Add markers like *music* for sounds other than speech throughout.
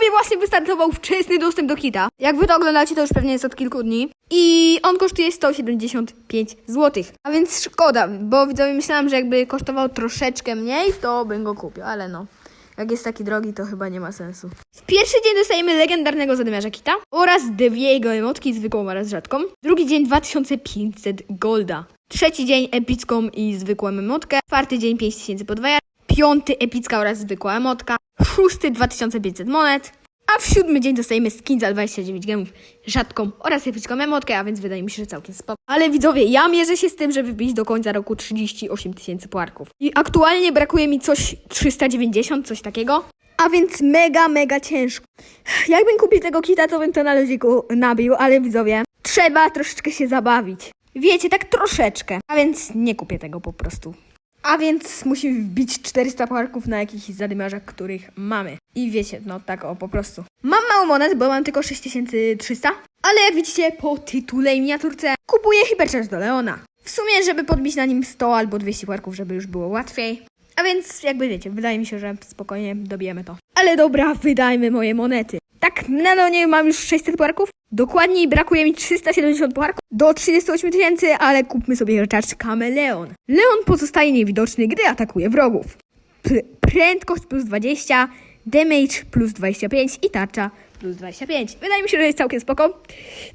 Widzowie właśnie wystartował wczesny dostęp do kita. Jak wy to oglądacie, to już pewnie jest od kilku dni. I on kosztuje 175 zł. A więc szkoda, bo widzowie myślałam, że jakby kosztował troszeczkę mniej, to bym go kupił, ale no. Jak jest taki drogi, to chyba nie ma sensu. W pierwszy dzień dostajemy legendarnego zadymiarza kita oraz dwie jego emotki, zwykłą oraz rzadką. Drugi dzień 2500 golda. Trzeci dzień epicką i zwykłą emotkę. Czwarty dzień 5000 podwaja. Piąty epicka oraz zwykła emotka. Szósty 2500 monet. A w siódmy dzień dostajemy skin za 29 gemów, rzadką oraz epicką emotkę, a więc wydaje mi się, że całkiem spoko. Ale widzowie, ja mierzę się z tym, żeby wbić do końca roku 38 tysięcy puarków. I aktualnie brakuje mi coś 390, coś takiego. A więc mega, mega ciężko. Jakbym kupił tego kita, to bym to na luziku nabił, ale widzowie, trzeba troszeczkę się zabawić. Wiecie, tak troszeczkę. A więc nie kupię tego po prostu. A więc musimy wbić 400 pucharków na jakichś zadymiarzach, których mamy. I wiecie, no tak o, po prostu. Mam mało monet, bo mam tylko 6300, ale jak widzicie po tytule i miniaturce kupuję Hypercharge do Leona. W sumie, żeby podbić na nim 100 albo 200 pucharków, żeby już było łatwiej. A więc jakby wiecie, wydaje mi się, że spokojnie dobijemy to. Ale dobra, wydajmy moje monety. Tak, na Leonie mam już 600 pucharków. Dokładniej brakuje mi 370 pucharków do 38 tysięcy, ale kupmy sobie recharge Kameleon. Leon pozostaje niewidoczny, gdy atakuje wrogów. P- prędkość plus 20, damage plus 25 i tarcza plus 25. Wydaje mi się, że jest całkiem spoko.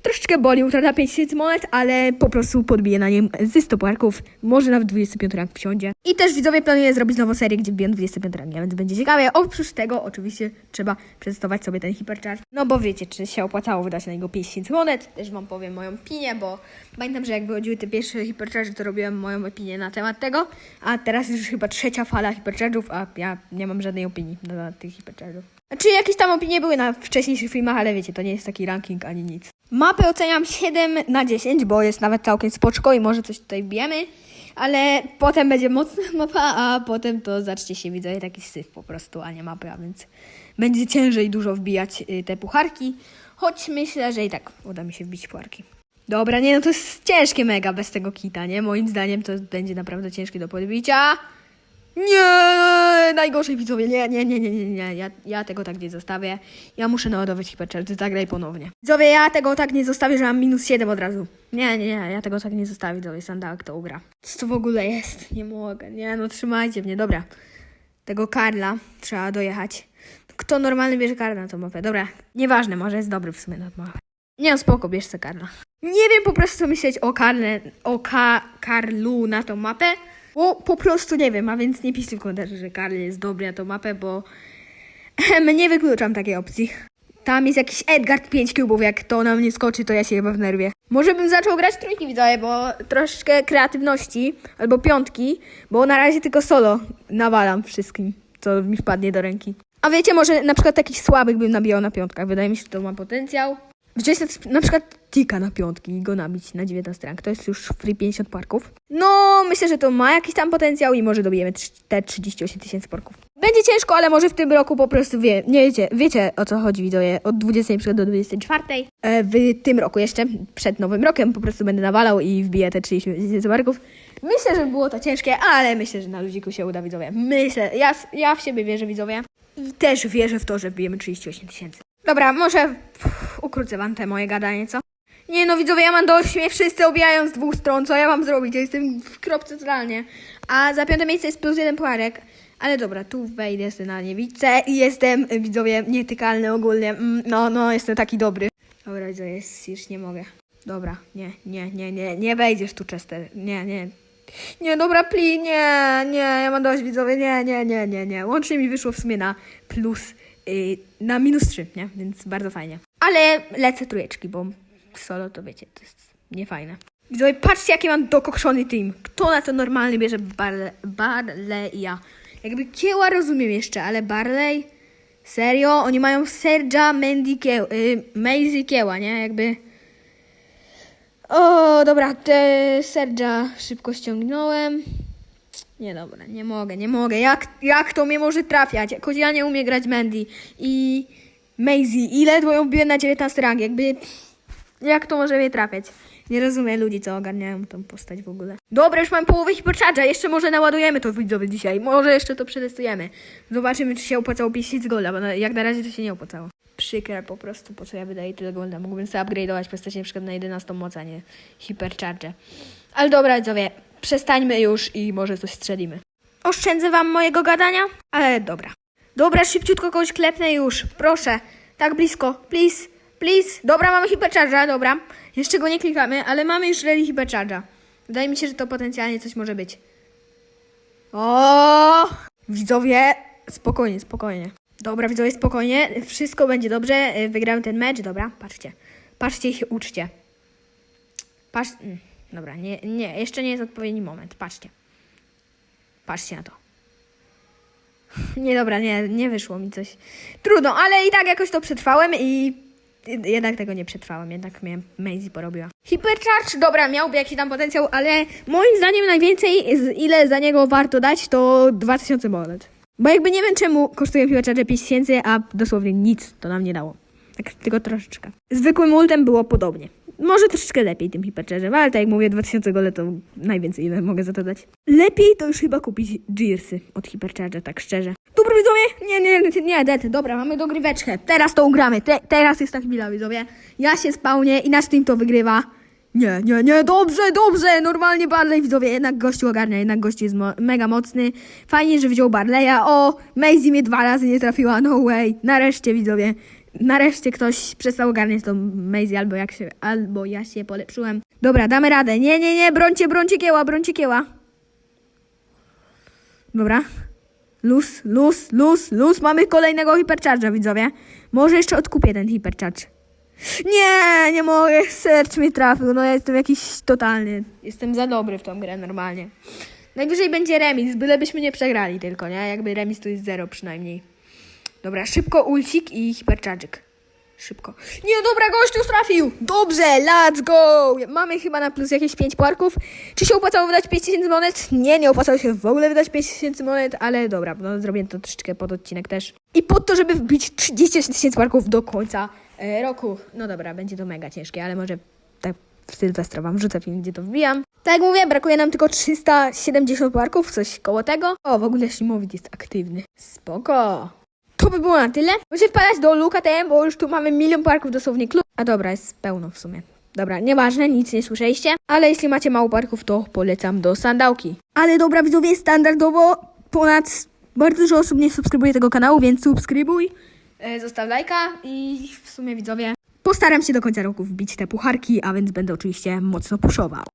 Troszeczkę boli utrata 5000 monet, ale po prostu podbiję na nim ze 100 pucharków. Może nawet 25 rank wsiądzie. I też widzowie planuję zrobić nową serię, gdzie wbiję 25 rank, więc będzie ciekawie. Oprócz tego oczywiście trzeba przetestować sobie ten hipercharge. No bo wiecie, czy się opłacało wydać na niego 5000 monet. Też wam powiem moją opinię, bo pamiętam, że jak wychodziły te pierwsze hipercharge, to robiłem moją opinię na temat tego. A teraz już chyba trzecia fala hipercharge'ów, a ja nie mam żadnej opinii na temat tych hipercharge'ów. Znaczy jakieś tam opinie były na wcześniejszych filmach, ale wiecie, to nie jest taki ranking ani nic. Mapę oceniam 7 na 10, bo jest nawet całkiem spoczko i może coś tutaj wbijemy. Ale potem będzie mocna *laughs* mapa, a potem to zacznie się widzę taki syf po prostu, a nie mapy, a więc będzie ciężej dużo wbijać y, te pucharki. Choć myślę, że i tak uda mi się wbić pucharki. Dobra, nie no to jest ciężkie mega bez tego kita, nie? Moim zdaniem to będzie naprawdę ciężkie do podbicia. Nie, najgorzej widzowie, nie, nie, nie, nie, nie, nie, ja, ja tego tak nie zostawię. Ja muszę naładować hipercharge, zagraj ponownie. Widzowie, ja tego tak nie zostawię, że mam minus 7 od razu. Nie, nie, nie, ja tego tak nie zostawię, widzowie, sandałek to ugra. Co to w ogóle jest? Nie mogę, nie, no trzymajcie mnie, dobra. Tego Karla trzeba dojechać. Kto normalny bierze Karla na tą mapę? Dobra, nieważne, może jest dobry w sumie na tą mapę. Nie, no spoko, bierz se Karla. Nie wiem po prostu co myśleć o Karle, o Ka Karlu na tą mapę. Bo po prostu nie wiem, a więc nie piszcie w komentarzu, że Karl jest dobry na tą mapę, bo *laughs* nie wykluczam takiej opcji. Tam jest jakiś Edgard 5 kubów, jak to na mnie skoczy, to ja się chyba w nerwie. Może bym zaczął grać trójki widzowie, bo troszeczkę kreatywności, albo piątki, bo na razie tylko solo nawalam wszystkim, co mi wpadnie do ręki. A wiecie, może na przykład takich słabych bym nabijał na piątkach, wydaje mi się, że to ma potencjał. Wziąć na, na przykład tika na piątki i go nabić na 19 rank. To jest już free 50 parków. No, myślę, że to ma jakiś tam potencjał i może dobijemy te 38 tysięcy parków. Będzie ciężko, ale może w tym roku po prostu wie, nie wiecie, wiecie o co chodzi widzowie, od 20 na przykład do 24. E, w tym roku jeszcze, przed nowym rokiem po prostu będę nawalał i wbiję te 30 tysięcy parków. Myślę, że było to ciężkie, ale myślę, że na luziku się uda widzowie. Myślę, ja, ja w siebie wierzę widzowie. I też wierzę w to, że wbijemy 38 tysięcy. Dobra, może ukrócę wam te moje gadanie, co? Nie no, widzowie, ja mam dość, mnie wszyscy obijają z dwóch stron, co ja mam zrobić? Ja jestem w kropce totalnie. A za piąte miejsce jest plus jeden puarek. Ale dobra, tu wejdę sobie na niewidce i jestem, widzowie, nietykalny ogólnie. Mm, No, no, jestem taki dobry. Dobra, widzowie, już nie mogę. Dobra, nie, nie, nie, nie, nie wejdziesz tu, Chester. Nie, nie. Nie, dobra, pli, nie, nie, ja mam dość, widzowie, nie, nie, nie, nie, nie. Łącznie mi wyszło w sumie na plus, na minus 3, nie? Więc bardzo fajnie. Ale lecę trójeczki, bo solo to wiecie, to jest niefajne. Widzowie, patrzcie jaki mam dokokszony team. Kto na to normalny bierze Barle, Barleya? Jakby Kieła rozumiem jeszcze, ale Barley? Serio? Oni mają Sergia, Mendy, Kieł, y, Maisie, Kieła, nie? Jakby... O, dobra, te Sergia szybko ściągnąłem. Nie, dobra, nie mogę, nie mogę. Jak, jak to mnie może trafiać? Jakoś ja nie umiem grać Mandy i Maisie. I ledwo ją biłem na 19 rang, jakby... Jak to może mnie trafiać? Nie rozumiem ludzi, co ogarniają tą postać w ogóle. Dobra, już mam połowę hipercharge'a, jeszcze może naładujemy to widzowie dzisiaj. Może jeszcze to przetestujemy. Zobaczymy, czy się opłacało 50 golda, bo jak na razie to się nie opłacało. Przykre po prostu, po co ja wydaję tyle golda. Mógłbym sobie upgrade'ować postać na przykład na 11 moc, a nie hipercharge. Ale dobra, widzowie, przestańmy już i może coś strzelimy. Oszczędzę wam mojego gadania, ale dobra. Dobra, szybciutko kogoś klepnę już, proszę. Tak blisko, please, please. Dobra, mamy hipercharge'a, dobra. Jeszcze go nie klikamy, ale mamy już ready hipercharge'a. Wydaje mi się, że to potencjalnie coś może być. O! Widzowie, spokojnie, spokojnie. Dobra, widzowie, spokojnie. Wszystko będzie dobrze. Wygramy ten mecz, dobra, patrzcie. Patrzcie i się uczcie. Patrz... Dobra, nie, nie, jeszcze nie jest odpowiedni moment. Patrzcie. Patrzcie na to. *laughs* Nie, dobra, nie, nie wyszło mi coś. Trudno, ale i tak jakoś to przetrwałem i jednak tego nie przetrwałem, jednak mnie Maisie porobiła. Hypercharge, dobra, miałby jakiś tam potencjał, ale moim zdaniem najwięcej, ile za niego warto dać, to 2000 monet. Bo jakby nie wiem czemu kosztuje Hypercharge 5000, a dosłownie nic to nam nie dało. Tak tylko troszeczkę. Zwykłym ultem było podobnie. Może troszeczkę lepiej tym hipercharge'em, ale tak jak mówię, 2000 gole to najwięcej ile mogę za to dać. Lepiej to już chyba kupić Gearsy od hipercharge'a, tak szczerze. Dobra widzowie, nie, nie, nie, nie, det, dobra, mamy dogryweczkę. Teraz to ugramy, Te, teraz jest ta chwila widzowie. Ja się spałnię i nasz team to wygrywa. Nie, nie, nie, dobrze, dobrze, normalnie Barley widzowie, jednak gościu ogarnia, jednak gościu jest mo mega mocny. Fajnie, że wziął Barleya, o, Maisie mnie dwa razy nie trafiła, no way, nareszcie widzowie. Nareszcie ktoś przestał ogarniać tą Maisie, albo, jak się, albo ja się polepszyłem. Dobra, damy radę. Nie, nie, nie, brońcie, brońcie kieła, brońcie kieła. Dobra. Luz, luz, luz, luz. Mamy kolejnego hipercharge'a, widzowie. Może jeszcze odkupię ten hipercharge. Nie, nie mogę. Sercz mi trafił. No ja jestem jakiś totalny. Jestem za dobry w tą grę normalnie. Najwyżej będzie remis, bylebyśmy nie przegrali tylko, nie? Jakby remis to jest zero przynajmniej. Dobra, szybko ulcik i hipercharge'ik. Szybko. Nie, dobra, gościu trafił! Dobrze, let's go! Mamy chyba na plus jakieś 5 parków. Czy się opłacało wydać 5000 monet? Nie, nie opłacało się w ogóle wydać 5000 monet, ale dobra, no zrobię to troszeczkę pod odcinek też. I pod to, żeby wbić 30 tysięcy parków do końca e, roku. No dobra, będzie to mega ciężkie, ale może tak w Sylwestra wam wrzucę film, gdzie to wbijam. Tak jak mówię, brakuje nam tylko 370 parków, coś koło tego. O, w ogóle Szymowit jest aktywny. Spoko. To by było na tyle. Możecie wpadać do Luka TM, bo już tu mamy milion parków dosłownie klub. A dobra, jest pełno w sumie. Dobra, nieważne, nic nie słyszeliście. Ale jeśli macie mało parków, to polecam do sandałki. Ale dobra, widzowie, standardowo ponad bardzo dużo osób nie subskrybuje tego kanału, więc subskrybuj. E, zostaw lajka i w sumie widzowie postaram się do końca roku wbić te pucharki, a więc będę oczywiście mocno puszował.